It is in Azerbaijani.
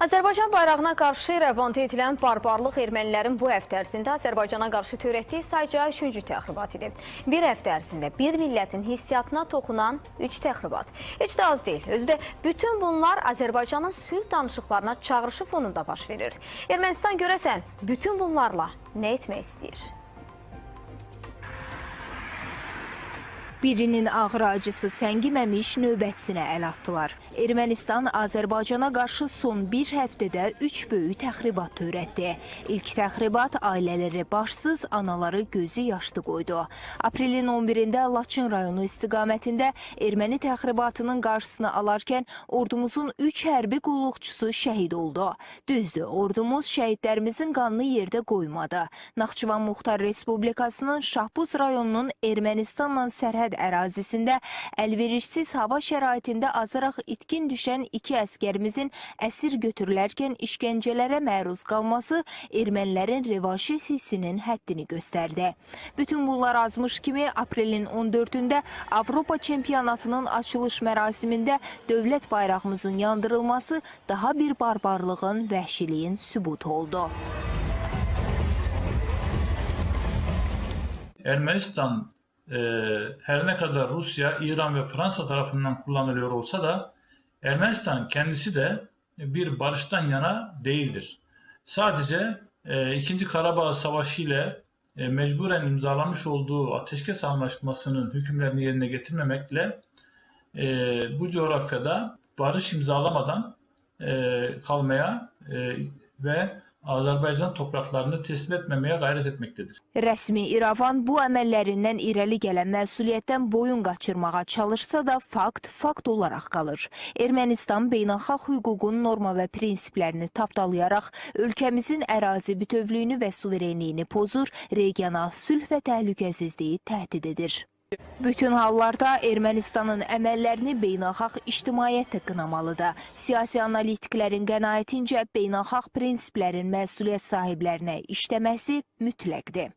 Azərbaycan bayrağına qarşı rəvanta edilən barbarlıq ermənilərin bu həftə ərzində Azərbaycana qarşı törətdiyi sayca üçüncü təxribat idi. Bir həftə ərzində bir millətin hissiyatına toxunan üç təxribat. Heç də az deyil. Özü də bütün bunlar Azərbaycanın sülh danışıqlarına çağrışı fonunda baş verir. Ermənistan görəsən bütün bunlarla nə etmək istəyir? Birinin ağır acısı səngiməmiş növbətisinə əl atdılar. Ermənistan Azərbaycana qarşı son bir həftədə üç böyük təxribat törətdi. İlk təxribat ailələri başsız, anaları gözü yaşlı qoydu. Aprelin 11-də Laçın rayonu istiqamətində erməni təxribatının qarşısını alarkən ordumuzun üç hərbi qulluqçusu şəhid oldu. Düzdür, ordumuz şəhidlərimizin qanını yerdə qoymadı. Naxçıvan Muxtar Respublikasının Şahbuz rayonunun Ermənistanla sərhəd sərhəd ərazisində əlverişsiz hava şəraitində azaraq itkin düşən iki əskərimizin əsir götürülərkən işgəncələrə məruz qalması ermənilərin revanşi hissinin həddini göstərdi. Bütün bunlar azmış kimi aprelin 14-də Avropa çempionatının açılış mərasimində dövlət bayrağımızın yandırılması daha bir barbarlığın, vəhşiliyin sübutu oldu. Ermenistan e, her ne kadar Rusya, İran ve Fransa tarafından kullanılıyor olsa da Ermenistan kendisi de bir barıştan yana değildir. Sadece e, 2. Karabağ Savaşı ile e, mecburen imzalamış olduğu ateşkes anlaşmasının hükümlerini yerine getirmemekle e, bu coğrafyada barış imzalamadan e, kalmaya e, ve Azərbaycan topraklarını teslim etməməyə qayrət etməkdədir. Rəsmi İrəvan bu əməllərindən irəli gələn məsuliyyətdən boyun qaçırmağa çalışsa da fakt fakt olaraq qalır. Ermənistan beynəlxalq hüququn norma və prinsiplərini tapdalayaraq ölkəmizin ərazi bütövlüyünü və suverenliyini pozur, regional sülh və təhlükəsizliyi təhdid edir. Bütün hallarda Ermənistanın əməllərini beynəlxalq ictimaiyyət də qınamalıdır. Siyasi analitiklərin qənaətincə beynəlxalq prinsiplərin məsuliyyət sahiblərinə işləməsi mütləqdir.